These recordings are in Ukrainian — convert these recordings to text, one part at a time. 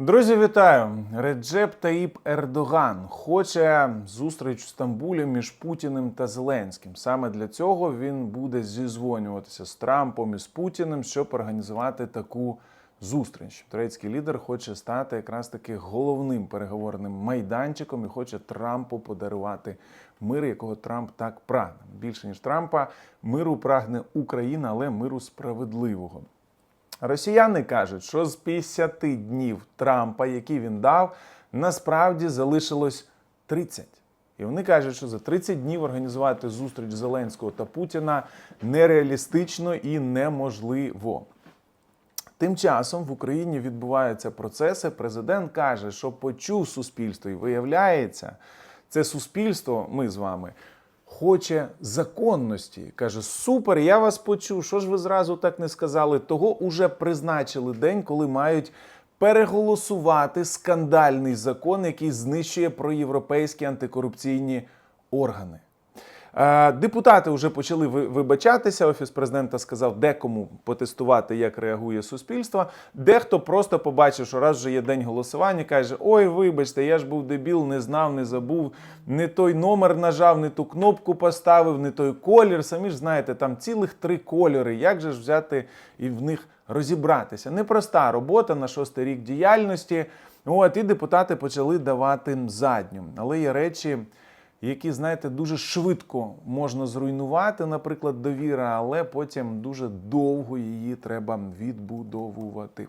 Друзі, вітаю! Реджеп Таїп Ердоган хоче зустріч в Стамбулі між Путіним та Зеленським. Саме для цього він буде зізвонюватися з Трампом і з Путіним, щоб організувати таку зустріч. Турецький лідер хоче стати якраз таки головним переговорним майданчиком і хоче Трампу подарувати мир, якого Трамп так прагне. Більше ніж Трампа, миру прагне Україна, але миру справедливого. Росіяни кажуть, що з 50 днів Трампа, які він дав, насправді залишилось 30. І вони кажуть, що за 30 днів організувати зустріч Зеленського та Путіна нереалістично і неможливо. Тим часом в Україні відбуваються процеси. Президент каже, що почув суспільство, і виявляється, це суспільство, ми з вами, хоче законності. Каже: Супер, я вас почув. Що ж ви зразу так не сказали? Того уже призначили день, коли мають переголосувати скандальний закон, який знищує проєвропейські антикорупційні органи. Е, Депутати вже почали вибачатися. Офіс президента сказав, декому потестувати, як реагує суспільство. Дехто просто побачив, що раз вже є день голосування, каже: Ой, вибачте, я ж був дебіл, не знав, не забув, не той номер нажав, не ту кнопку поставив, не той колір. Самі ж знаєте, там цілих три кольори. Як же ж взяти і в них розібратися? Непроста робота на шостий рік діяльності. От і депутати почали давати задню. Але є речі які, знаєте, дуже швидко можна зруйнувати, наприклад, довіра, але потім дуже довго її треба відбудовувати.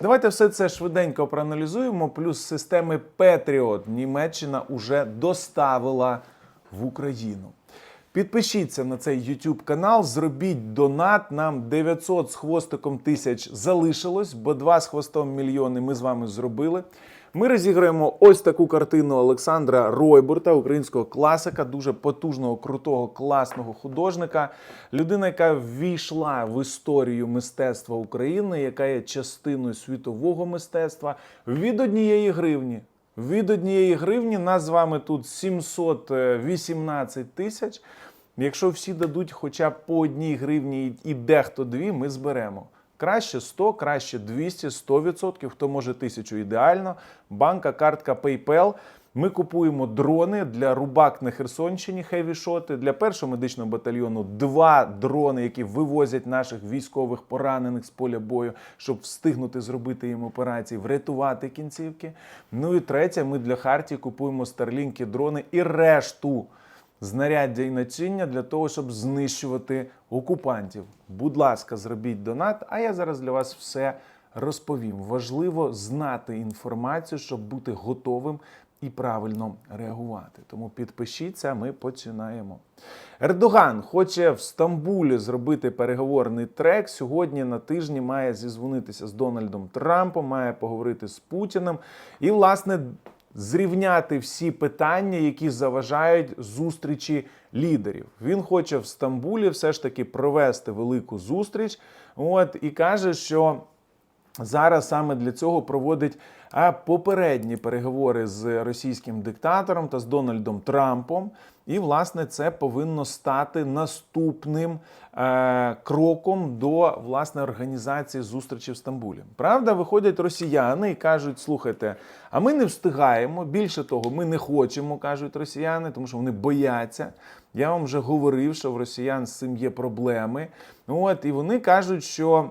Давайте все це швиденько проаналізуємо. Плюс системи Patriot Німеччина уже доставила в Україну. Підпишіться на цей YouTube канал, зробіть донат. Нам 900 з хвостиком тисяч залишилось, бо 2 з хвостом мільйони ми з вами зробили. Ми розіграємо ось таку картину Олександра Ройбурта, українського класика, дуже потужного, крутого, класного художника. Людина, яка ввійшла в історію мистецтва України, яка є частиною світового мистецтва від однієї гривні. Від однієї гривні нас з вами тут 718 тисяч. Якщо всі дадуть хоча б по одній гривні і дехто дві, ми зберемо. Краще 100, краще 200, 100%, хто може 1000 ідеально. Банка, картка PayPal. Ми купуємо дрони для рубак на Херсонщині, хевішоти, для першого медичного батальйону два дрони, які вивозять наших військових поранених з поля бою, щоб встигнути зробити їм операції, врятувати кінцівки. Ну і третє, ми для Хартії купуємо старлінки, дрони і решту знаряддя і начиння для того, щоб знищувати окупантів. Будь ласка, зробіть донат, а я зараз для вас все розповім. Важливо знати інформацію, щоб бути готовим і правильно реагувати. Тому підпишіться, ми починаємо. Ердоган хоче в Стамбулі зробити переговорний трек. Сьогодні на тижні має зізвонитися з Дональдом Трампом, має поговорити з Путіним і, власне, зрівняти всі питання, які заважають зустрічі лідерів. Він хоче в Стамбулі все ж таки провести велику зустріч. От і каже, що зараз саме для цього проводить попередні переговори з російським диктатором та з Дональдом Трампом. І, власне, це повинно стати наступним е, кроком до власне організації зустрічі в Стамбулі. Правда, виходять росіяни і кажуть: слухайте, а ми не встигаємо. Більше того, ми не хочемо, кажуть росіяни, тому що вони бояться. Я вам вже говорив, що в росіян з цим є проблеми. От і вони кажуть, що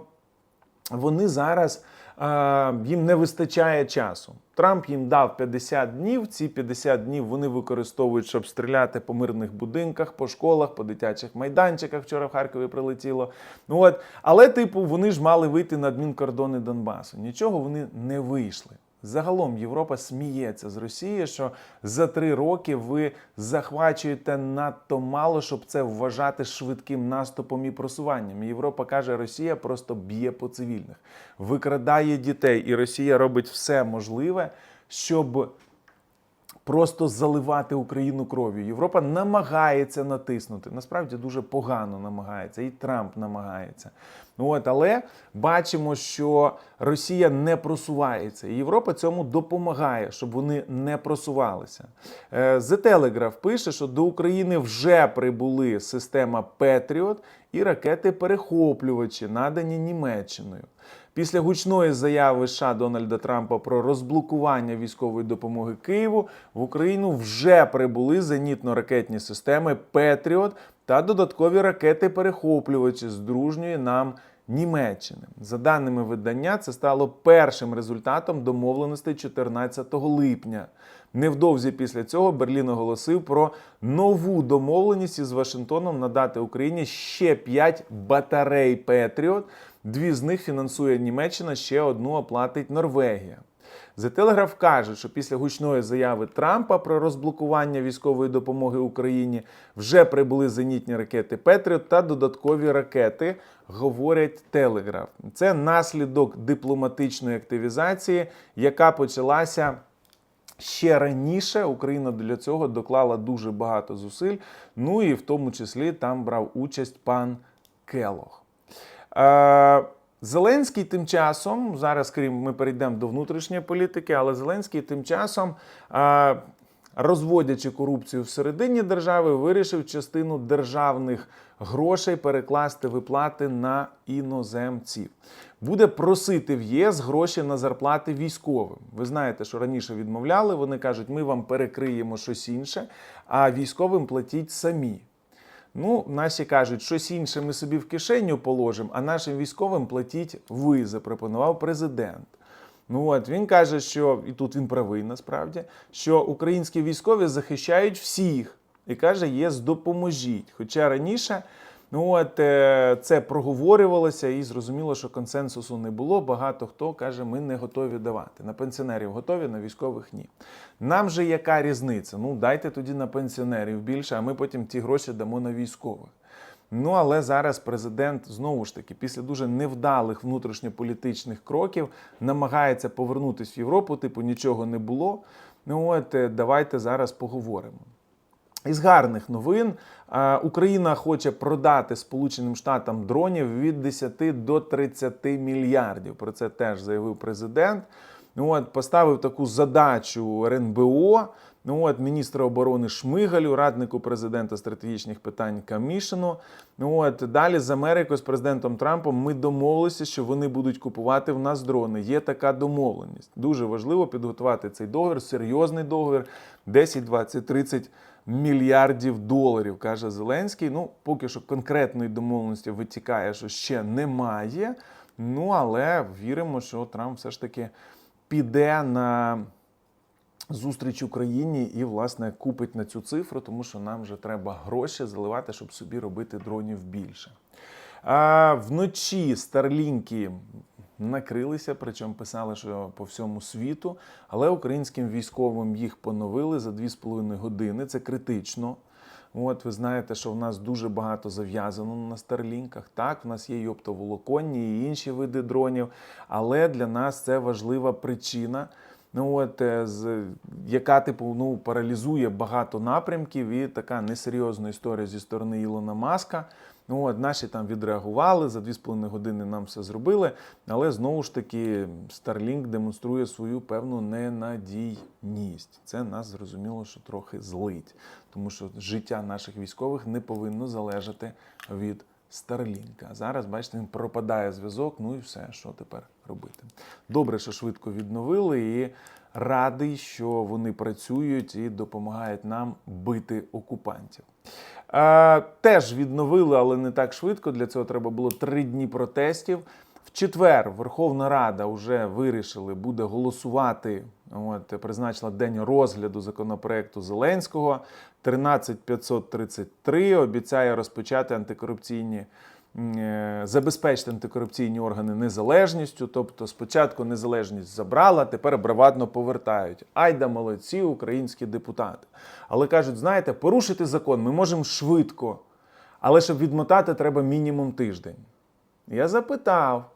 вони зараз е, їм не вистачає часу. Трамп їм дав 50 днів. Ці 50 днів вони використовують, щоб стріляти по мирних будинках, по школах, по дитячих майданчиках. Вчора в Харкові прилетіло. Ну от, але, типу, вони ж мали вийти на адмінкордони Донбасу. Нічого вони не вийшли. Загалом Європа сміється з Росії, що за три роки ви захвачуєте надто мало, щоб це вважати швидким наступом і просуванням. Європа каже, Росія просто б'є по цивільних, викрадає дітей, і Росія робить все можливе, щоб просто заливати Україну кров'ю. Європа намагається натиснути. Насправді дуже погано намагається, і Трамп намагається. От, але бачимо, що Росія не просувається. І Європа цьому допомагає, щоб вони не просувалися. Е, The Telegraph пише, що до України вже прибули система Patriot і ракети-перехоплювачі, надані Німеччиною. Після гучної заяви США Дональда Трампа про розблокування військової допомоги Києву в Україну вже прибули зенітно-ракетні системи Петріот та додаткові ракети-перехоплювачі з дружньої нам Німеччини. За даними видання, це стало першим результатом домовленостей 14 липня. Невдовзі після цього Берлін оголосив про нову домовленість із Вашингтоном надати Україні ще 5 батарей Петріот. Дві з них фінансує Німеччина, ще одну оплатить Норвегія. The Telegraph каже, що після гучної заяви Трампа про розблокування військової допомоги Україні вже прибули зенітні ракети Петріот та додаткові ракети, говорять Телеграф. Це наслідок дипломатичної активізації, яка почалася. Ще раніше Україна для цього доклала дуже багато зусиль. Ну і в тому числі там брав участь пан Келох. Е, Зеленський тим часом, зараз крім ми перейдемо до внутрішньої політики, але Зеленський тим часом, е, розводячи корупцію всередині держави, вирішив частину державних грошей перекласти виплати на іноземців. Буде просити в ЄС гроші на зарплати військовим. Ви знаєте, що раніше відмовляли. Вони кажуть, ми вам перекриємо щось інше, а військовим платіть самі. Ну, наші кажуть, щось інше ми собі в кишеню положимо, а нашим військовим платіть ви, запропонував президент. Ну от він каже, що і тут він правий насправді, що українські військові захищають всіх і каже, єс, допоможіть. Хоча раніше ну от е, це проговорювалося і зрозуміло, що консенсусу не було. Багато хто каже, ми не готові давати. На пенсіонерів готові, на військових ні. Нам же яка різниця? Ну дайте тоді на пенсіонерів більше, а ми потім ті гроші дамо на військових. Ну але зараз президент знову ж таки після дуже невдалих внутрішньополітичних кроків намагається повернутися в Європу. Типу нічого не було. Ну от е, давайте зараз поговоримо. Із гарних новин Україна хоче продати Сполученим Штатам дронів від 10 до 30 мільярдів. Про це теж заявив президент. Ну от поставив таку задачу РНБО. Ну от міністра оборони Шмигалю, раднику президента стратегічних питань Камішину. Ну от далі з Америкою з президентом Трампом ми домовилися, що вони будуть купувати в нас дрони. Є така домовленість. Дуже важливо підготувати цей договір, серйозний договір, 10, 20, 30 мільярдів доларів, каже Зеленський. Ну, поки що конкретної домовленості витікає, що ще немає. Ну але віримо, що Трамп все ж таки піде на зустріч Україні і, власне, купить на цю цифру, тому що нам вже треба гроші заливати, щоб собі робити дронів більше. А вночі старлінки накрилися, причому писали, що по всьому світу, але українським військовим їх поновили за 2,5 години. Це критично. От ви знаєте, що в нас дуже багато зав'язано на старлінках. Так, в нас є і оптоволоконні, і інші види дронів, але для нас це важлива причина. Ну от е, з яка типу ну паралізує багато напрямків, і така несерйозна історія зі сторони Ілона Маска. Ну от наші там відреагували за 2,5 години. Нам все зробили. Але знову ж таки Starlink демонструє свою певну ненадійність. Це нас зрозуміло, що трохи злить, тому що життя наших військових не повинно залежати від. Старлінка. Зараз, бачите, він пропадає зв'язок, ну і все, що тепер робити. Добре, що швидко відновили, і радий, що вони працюють і допомагають нам бити окупантів. Е, теж відновили, але не так швидко. Для цього треба було три дні протестів. В четвер Верховна Рада вже вирішили, буде голосувати. От призначила день розгляду законопроекту Зеленського. 13533 обіцяє розпочати антикорупційні. е, Забезпечити антикорупційні органи незалежністю, тобто спочатку незалежність забрала, тепер бравадно повертають. Айда молодці, українські депутати. Але кажуть, знаєте, порушити закон ми можемо швидко, але щоб відмотати, треба мінімум тиждень. Я запитав: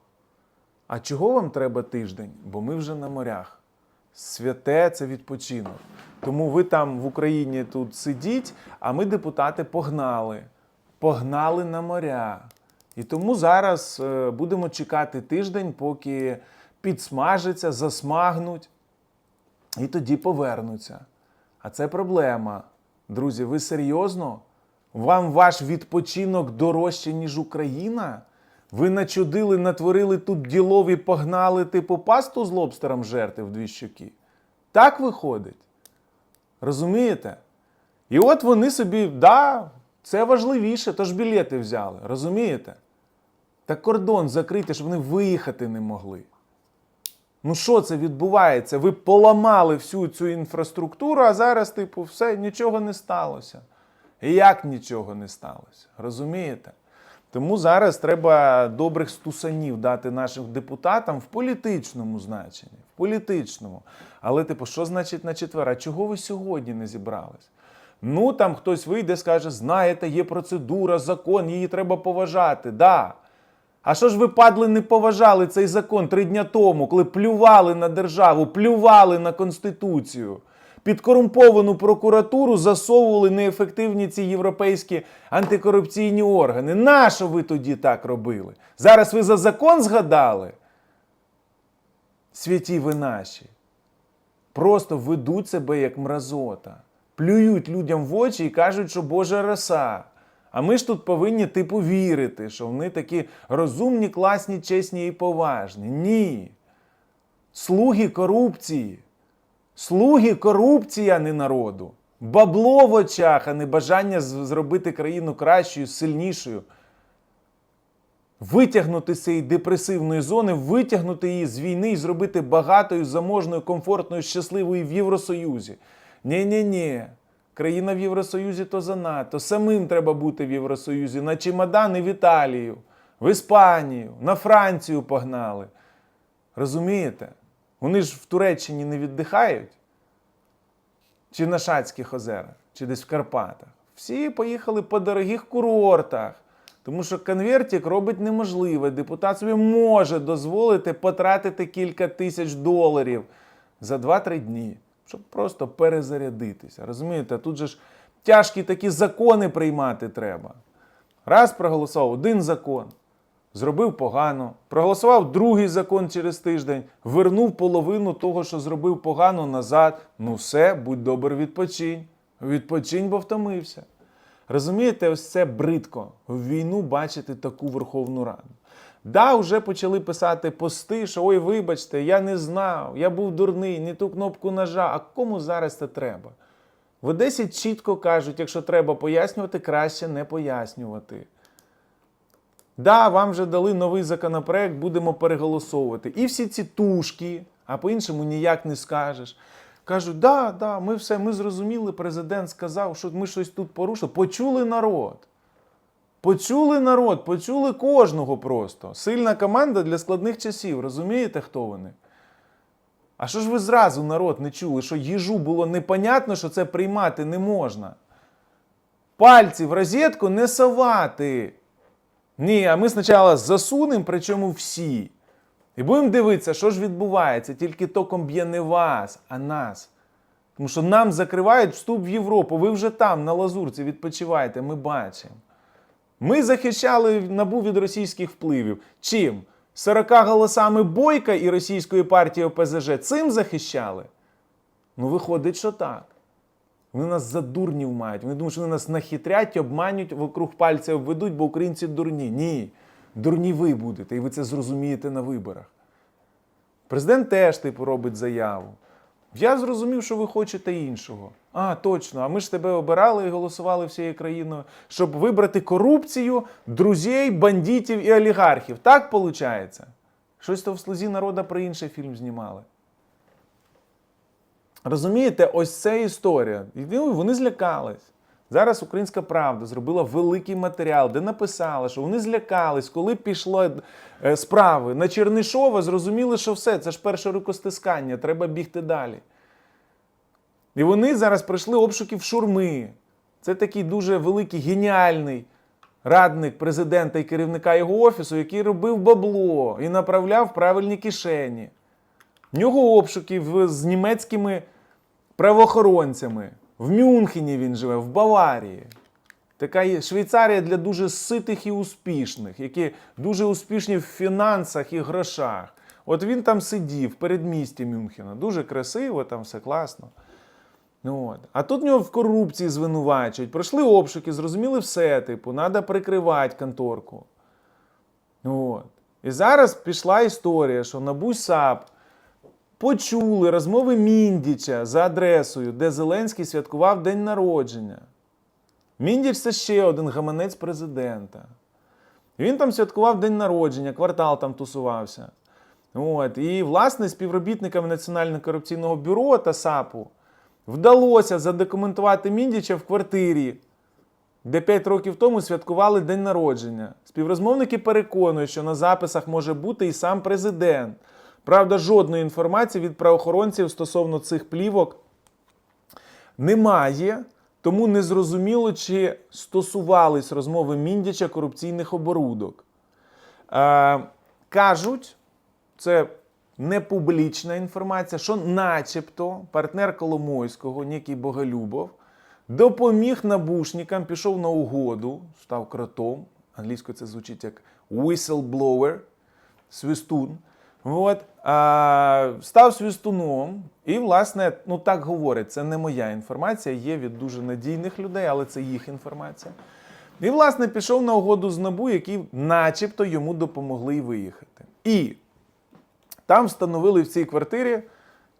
а чого вам треба тиждень? Бо ми вже на морях. Святе це відпочинок. Тому ви там в Україні тут сидіть, а ми, депутати, погнали. Погнали на моря. І тому зараз е, будемо чекати тиждень, поки підсмажаться, засмагнуть, і тоді повернуться. А це проблема. Друзі, ви серйозно? Вам ваш відпочинок дорожче, ніж Україна? Ви начудили, натворили тут ділов і погнали, типу, пасту з лобстером жерти в дві щоки. Так виходить. Розумієте? І от вони собі, да, це важливіше, тож білети взяли. Розумієте? Та кордон закрити, щоб вони виїхати не могли. Ну що це відбувається? Ви поламали всю цю інфраструктуру, а зараз, типу, все, нічого не сталося. І як нічого не сталося? Розумієте? Тому зараз треба добрих стусанів дати нашим депутатам в політичному значенні. Політичному. Але, типу, що значить на четвер? А чого ви сьогодні не зібрались? Ну, там хтось вийде, скаже, знаєте, є процедура, закон, її треба поважати. Да. А що ж ви, падли, не поважали цей закон три дня тому, коли плювали на державу, плювали на Конституцію? Під корумповану прокуратуру засовували неефективні ці європейські антикорупційні органи. Нащо ви тоді так робили? Зараз ви за закон згадали? Святі ви наші. Просто ведуть себе як мразота. Плюють людям в очі і кажуть, що Божа роса. А ми ж тут повинні типу вірити, що вони такі розумні, класні, чесні і поважні. Ні. Слуги корупції. Слуги корупції, а не народу. Бабло в очах, а не бажання зробити країну кращою, сильнішою. Витягнути з цієї депресивної зони, витягнути її з війни і зробити багатою, заможною, комфортною, щасливою в Євросоюзі. Ні-ні-ні. Країна в Євросоюзі то занадто. Самим треба бути в Євросоюзі. На чемодани в Італію, в Іспанію, на Францію погнали. Розумієте? Вони ж в Туреччині не віддихають. Чи на Шацьких озерах, чи десь в Карпатах. Всі поїхали по дорогих курортах. Тому що конвертик робить неможливе. Депутат собі може дозволити потратити кілька тисяч доларів за 2-3 дні, щоб просто перезарядитися. Розумієте, тут же ж тяжкі такі закони приймати треба. Раз проголосував один закон, зробив погано, проголосував другий закон через тиждень, вернув половину того, що зробив погано назад. Ну все, будь добр, відпочинь. Відпочинь, бо втомився. Розумієте, ось це бридко в війну бачити таку Верховну Раду. Да, вже почали писати пости, що ой, вибачте, я не знав, я був дурний, не ту кнопку нажав. А кому зараз це треба? В Одесі чітко кажуть, якщо треба пояснювати, краще не пояснювати. Да, вам вже дали новий законопроект, будемо переголосовувати. І всі ці тушки, а по-іншому ніяк не скажеш. Кажуть, да, да, ми все, ми зрозуміли, президент сказав, що ми щось тут порушили. Почули народ. Почули народ, почули кожного просто. Сильна команда для складних часів. Розумієте, хто вони? А що ж ви зразу народ не чули, що їжу було непонятно, що це приймати не можна? Пальці в розетку не совати. Ні, а ми спочатку засунемо, причому всі. І будемо дивитися, що ж відбувається, тільки током б'є не вас, а нас. Тому що нам закривають вступ в Європу. Ви вже там, на Лазурці, відпочиваєте, ми бачимо. Ми захищали набу від російських впливів. Чим? 40 голосами Бойка і російської партії ОПЗЖ цим захищали? Ну, виходить, що так. Вони нас за дурнів мають. Вони думають, що вони нас нахитрять, обманюють, вокруг пальця обведуть, бо українці дурні. Ні. Дурні ви будете, і ви це зрозумієте на виборах. Президент теж типу робить заяву. Я зрозумів, що ви хочете іншого. А, точно, а ми ж тебе обирали і голосували всією країною, щоб вибрати корупцію, друзей, бандитів і олігархів. Так виходить? Щось то в слузі народа про інший фільм знімали. Розумієте, ось це історія. І ну, вони злякались. Зараз Українська Правда зробила великий матеріал, де написала, що вони злякались, коли пішли е, справи на Чернишова, зрозуміли, що все, це ж перше рукостискання, треба бігти далі. І вони зараз пройшли обшуків шурми. Це такий дуже великий, геніальний радник президента і керівника його офісу, який робив бабло і направляв правильні кишені. В нього обшуки з німецькими правоохоронцями. В Мюнхені він живе, в Баварії. Така Швейцарія для дуже ситих і успішних, які дуже успішні в фінансах і грошах. От він там сидів в передмісті Мюнхена. Дуже красиво, там все класно. Ну, от. А тут нього в корупції звинувачують. Пройшли обшуки, зрозуміли все, типу, треба прикривати конторку. От. І зараз пішла історія, що НАБУ САП почули розмови Міндіча за адресою, де Зеленський святкував день народження. Міндіч це ще один гаманець президента. Він там святкував день народження, квартал там тусувався. От. І, власне, співробітникам Національного корупційного бюро та САПу вдалося задокументувати Міндіча в квартирі, де 5 років тому святкували день народження. Співрозмовники переконують, що на записах може бути і сам президент. Правда, жодної інформації від правоохоронців стосовно цих плівок немає, тому незрозуміло, чи стосувались розмови Міндіча корупційних оборудок. Е, кажуть, це не публічна інформація, що начебто партнер Коломойського, некий Боголюбов, допоміг набушникам, пішов на угоду, став кротом. Англійською це звучить як whistleblower, свистун. От, а, став свистуном, і, власне, ну так говорять, це не моя інформація, є від дуже надійних людей, але це їх інформація. І, власне, пішов на угоду з НАБУ, які начебто йому допомогли виїхати. І там встановили в цій квартирі,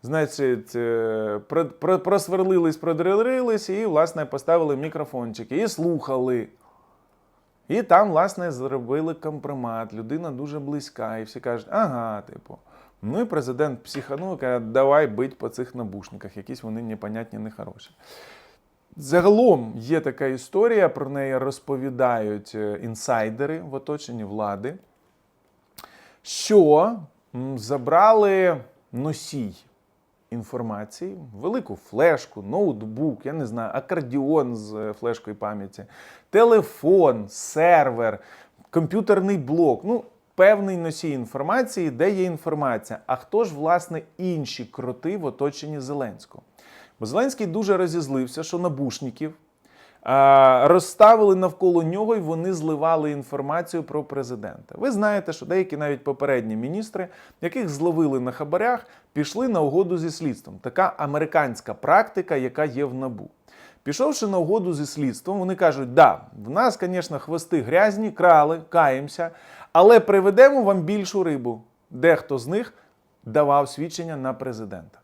значить, е, про- про- просверлились, продрилились і, власне, поставили мікрофончики і слухали. І там, власне, зробили компромат. Людина дуже близька, і всі кажуть, ага, типу. Ну і президент психанув каже, давай бить по цих набушниках, якісь вони непонятні, нехороші. Загалом є така історія, про неї розповідають е, інсайдери в оточенні влади, що забрали носій інформації, велику флешку, ноутбук, я не знаю, акордіон з е, флешкою пам'яті, телефон, сервер, комп'ютерний блок. Ну, певний носій інформації, де є інформація. А хто ж, власне, інші кроти в оточенні Зеленського? Бо Зеленський дуже розізлився, що набушників розставили навколо нього і вони зливали інформацію про президента. Ви знаєте, що деякі навіть попередні міністри, яких зловили на хабарях, пішли на угоду зі слідством. Така американська практика, яка є в набу. Пішовши на угоду зі слідством, вони кажуть: да, в нас, звісно, хвости грязні, крали, каємося, але приведемо вам більшу рибу. Дехто з них давав свідчення на президента.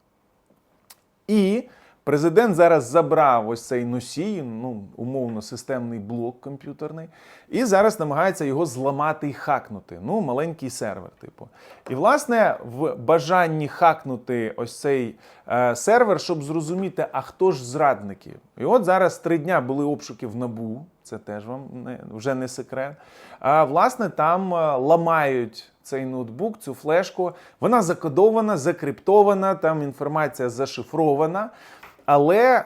І президент зараз забрав ось цей носій, ну, умовно, системний блок комп'ютерний, і зараз намагається його зламати і хакнути. Ну, маленький сервер, типу. І, власне, в бажанні хакнути ось цей е, сервер, щоб зрозуміти, а хто ж зрадники. І от зараз три дня були обшуки в набу. Це теж вам не, вже не секрет. А власне там е, ламають цей ноутбук, цю флешку. Вона закодована, закриптована, там інформація зашифрована, але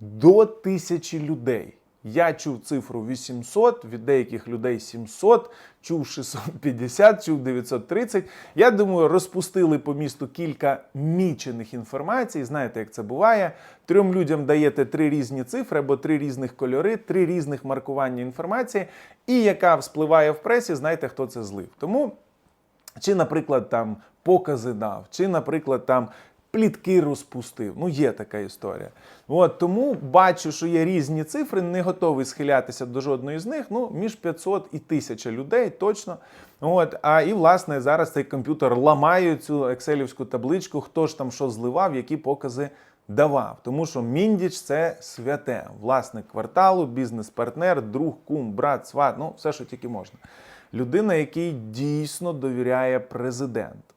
до тисячі людей. Я чув цифру 800, від деяких людей 700, чув 650, чув 930. Я думаю, розпустили по місту кілька мічених інформацій. Знаєте, як це буває? Трьом людям даєте три різні цифри або три різних кольори, три різних маркування інформації, і яка вспливає в пресі, знаєте, хто це злив. Тому чи, наприклад, там покази дав, чи, наприклад, там плітки розпустив. Ну, є така історія. От, тому бачу, що є різні цифри, не готовий схилятися до жодної з них. Ну, між 500 і 1000 людей точно. От, а і власне зараз цей комп'ютер ламає цю екселівську табличку, хто ж там що зливав, які покази давав. Тому що Міндіч це святе, власник кварталу, бізнес-партнер, друг, кум, брат, сват, ну все, що тільки можна. Людина, який дійсно довіряє президенту.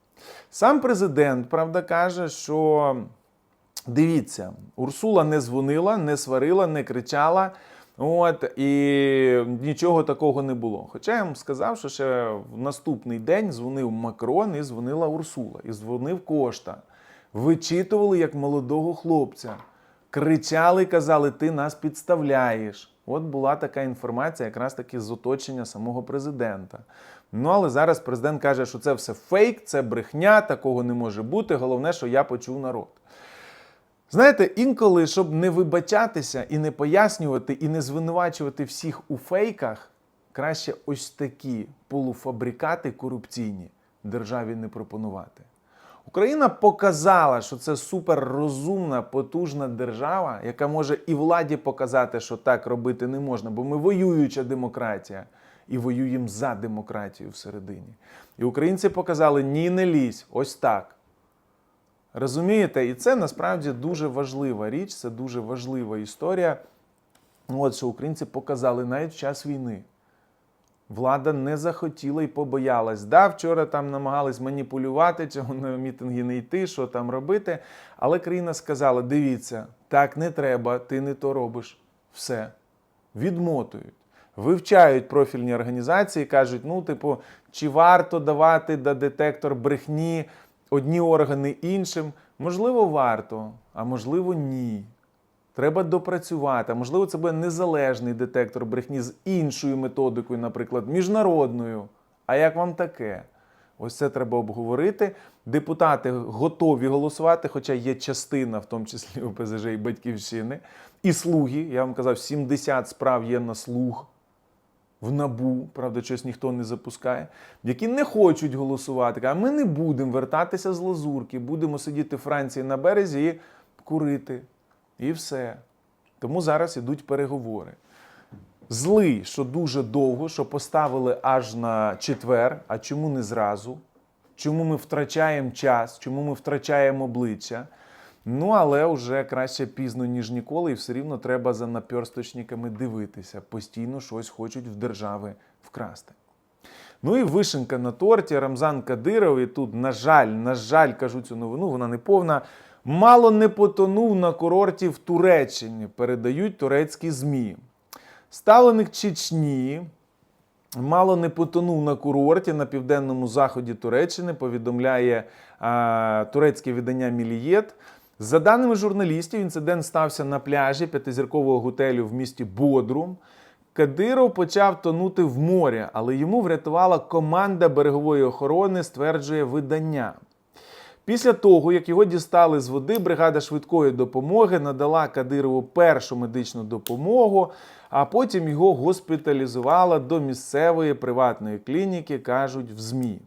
Сам президент, правда, каже, що дивіться, Урсула не дзвонила, не сварила, не кричала. От і нічого такого не було. Хоча я вам сказав, що ще в наступний день дзвонив Макрон і дзвонила Урсула, і дзвонив Кошта. Вичитували як молодого хлопця. Кричали, казали, ти нас підставляєш. От була така інформація, якраз таки з оточення самого президента. Ну але зараз президент каже, що це все фейк, це брехня, такого не може бути. Головне, що я почув народ. Знаєте, інколи, щоб не вибачатися і не пояснювати, і не звинувачувати всіх у фейках, краще ось такі полуфабрикати корупційні державі не пропонувати. Україна показала, що це суперрозумна, потужна держава, яка може і владі показати, що так робити не можна, бо ми воююча демократія. і воюємо за демократію всередині. І українці показали: ні, не лізь, ось так. Розумієте? І це насправді дуже важлива річ, це дуже важлива історія. От що українці показали навіть в час війни. Влада не захотіла і побоялась. Да, вчора там намагались маніпулювати, чого на мітинги не йти, що там робити. Але країна сказала: дивіться, так не треба, ти не то робиш. Все. Відмотують. Вивчають профільні організації, кажуть: ну, типу, чи варто давати да детектор брехні одні органи іншим? Можливо, варто, а можливо, ні. Треба допрацювати. А можливо, це буде незалежний детектор брехні з іншою методикою, наприклад, міжнародною. А як вам таке? Ось це треба обговорити. Депутати готові голосувати, хоча є частина, в тому числі ОПЗЖ і Батьківщини, і слуги. Я вам казав, 70 справ є на слуг в набу, правда, щось ніхто не запускає, які не хочуть голосувати. А ми не будемо вертатися з лазурки, будемо сидіти в Франції на березі і курити. І все. Тому зараз ідуть переговори. Злий, що дуже довго, що поставили аж на четвер. А чому не зразу? Чому ми втрачаємо час? Чому ми втрачаємо обличчя? Ну, але вже краще пізно, ніж ніколи, і все рівно треба за наперсточниками дивитися. Постійно щось хочуть в держави вкрасти. Ну і вишенка на торті Рамзан Кадиров. І тут, на жаль, на жаль, кажу цю новину, вона не повна. Мало не потонув на курорті в Туреччині, передають турецькі ЗМІ. Ставленик Чечні мало не потонув на курорті на південному заході Туреччини, повідомляє а, турецьке видання Мілієт. За даними журналістів, інцидент стався на пляжі п'ятизіркового готелю в місті Бодрум. Кадиров почав тонути в морі, але йому врятувала команда берегової охорони, стверджує видання. Після того, як його дістали з води, бригада швидкої допомоги надала Кадирову першу медичну допомогу, а потім його госпіталізувала до місцевої приватної клініки, кажуть в ЗМІ.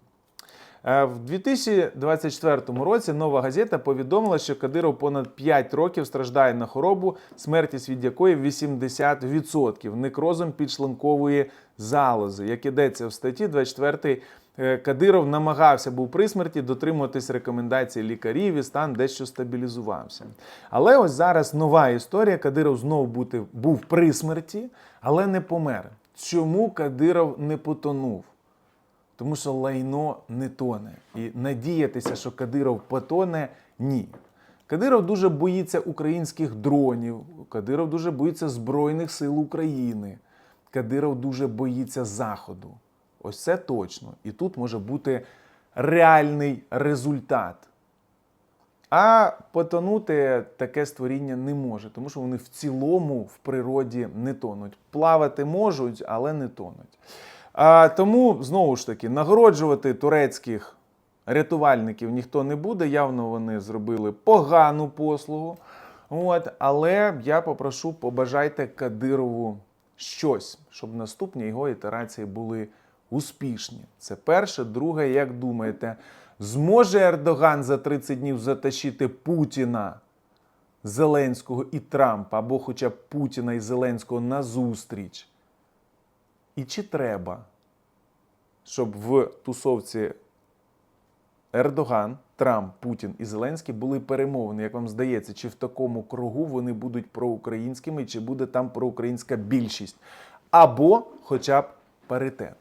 Е, В 2024 році нова газета повідомила, що Кадиров понад 5 років страждає на хворобу, смертність від якої 80% некрозом підшлункової залози. Як ідеться в статті 24 е, Кадиров намагався був при смерті дотримуватись рекомендацій лікарів і стан дещо стабілізувався. Але ось зараз нова історія. Кадиров знову бути, був при смерті, але не помер. Чому Кадиров не потонув? Тому що лайно не тоне. І надіятися, що Кадиров потоне ні. Кадиров дуже боїться українських дронів, Кадиров дуже боїться Збройних сил України. Кадиров дуже боїться Заходу. Ось це точно. І тут може бути реальний результат. А потонути таке створіння не може, тому що вони в цілому в природі не тонуть. Плавати можуть, але не тонуть. А, тому знову ж таки нагороджувати турецьких рятувальників ніхто не буде. Явно вони зробили погану послугу. От, але я попрошу, побажайте Кадирову щось, щоб наступні його ітерації були успішні. Це перше. Друге, як думаєте, зможе Ердоган за 30 днів затащити Путіна, Зеленського і Трампа, або хоча б Путіна і Зеленського на зустріч? І чи треба, щоб в тусовці Ердоган, Трамп, Путін і Зеленський були перемовини? Як вам здається, чи в такому кругу вони будуть проукраїнськими, чи буде там проукраїнська більшість? Або хоча б паритет?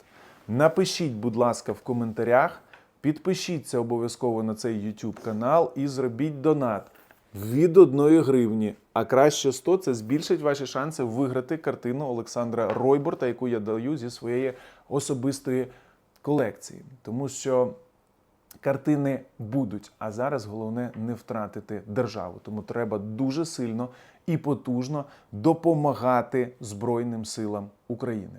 Напишіть, будь ласка, в коментарях, підпишіться обов'язково на цей YouTube канал і зробіть донат від 1 гривні, а краще 100 – це збільшить ваші шанси виграти картину Олександра Ройборта, яку я даю зі своєї особистої колекції. Тому що картини будуть, а зараз головне не втратити державу. Тому треба дуже сильно і потужно допомагати Збройним силам України.